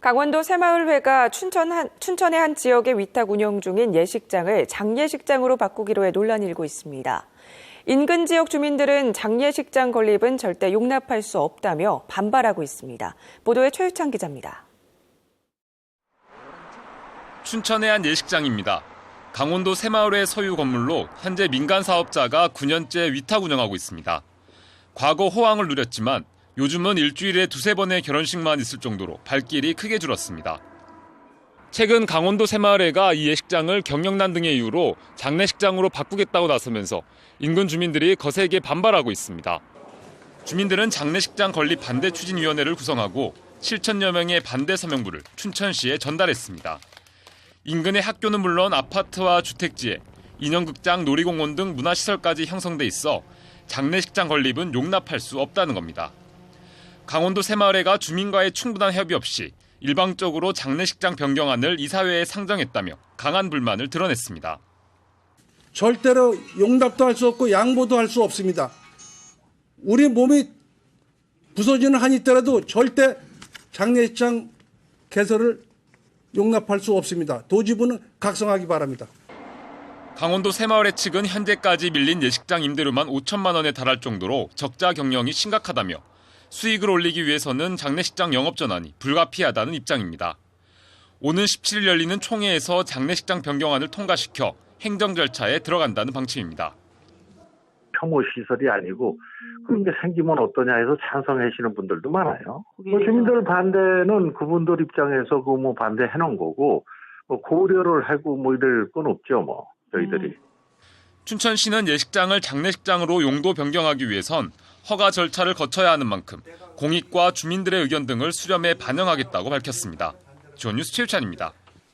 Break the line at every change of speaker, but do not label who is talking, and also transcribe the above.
강원도 새마을회가 춘천 한, 춘천의 한 지역에 위탁 운영 중인 예식장을 장례식장으로 바꾸기로 해 논란이 일고 있습니다. 인근 지역 주민들은 장례식장 건립은 절대 용납할 수 없다며 반발하고 있습니다. 보도에 최유창 기자입니다.
춘천의 한 예식장입니다. 강원도 새마을의 소유 건물로 현재 민간 사업자가 9년째 위탁 운영하고 있습니다. 과거 호황을 누렸지만 요즘은 일주일에 두세 번의 결혼식만 있을 정도로 발길이 크게 줄었습니다. 최근 강원도 새마을회가 이 예식장을 경영난 등의 이유로 장례식장으로 바꾸겠다고 나서면서 인근 주민들이 거세게 반발하고 있습니다. 주민들은 장례식장 건립 반대 추진위원회를 구성하고 7천여 명의 반대 서명부를 춘천시에 전달했습니다. 인근의 학교는 물론 아파트와 주택지에 인형극장, 놀이공원 등 문화시설까지 형성돼 있어 장례식장 건립은 용납할 수 없다는 겁니다. 강원도 새마을회가 주민과의 충분한 협의 없이 일방적으로 장례식장 변경안을 이사회에 상정했다며 강한 불만을 드러냈습니다.
절대로 용납도 할 수 없고 양보도 할 수 없습니다. 우리 몸이 부서지는 한이 있더라도 절대 장례식장 개설을 용납할 수 없습니다. 도지부는 각성하기 바랍니다.
강원도 새마을회 측은 현재까지 밀린 예식장 임대료만 5천만 원에 달할 정도로 적자 경영이 심각하다며 수익을 올리기 위해서는 장례식장 영업 전환이 불가피하다는 입장입니다. 오는 17일 열리는 총회에서 장례식장 변경안을 통과시켜 행정 절차에 들어간다는 방침입니다.
혐오 시설이 아니고 그런 게 생기면 어떠냐 해서 찬성하시는 분들도 많아요. 뭐 주민들 반대는 그분들 입장에서 그 뭐 반대해 놓은 거고 뭐 고려를 하고 뭐 이럴 건 없죠 뭐 저희들이.
춘천시는 예식장을 장례식장으로 용도 변경하기 위해선 허가 절차를 거쳐야 하는 만큼 공익과 주민들의 의견 등을 수렴해 반영하겠다고 밝혔습니다. 주원뉴스 최유찬입니다.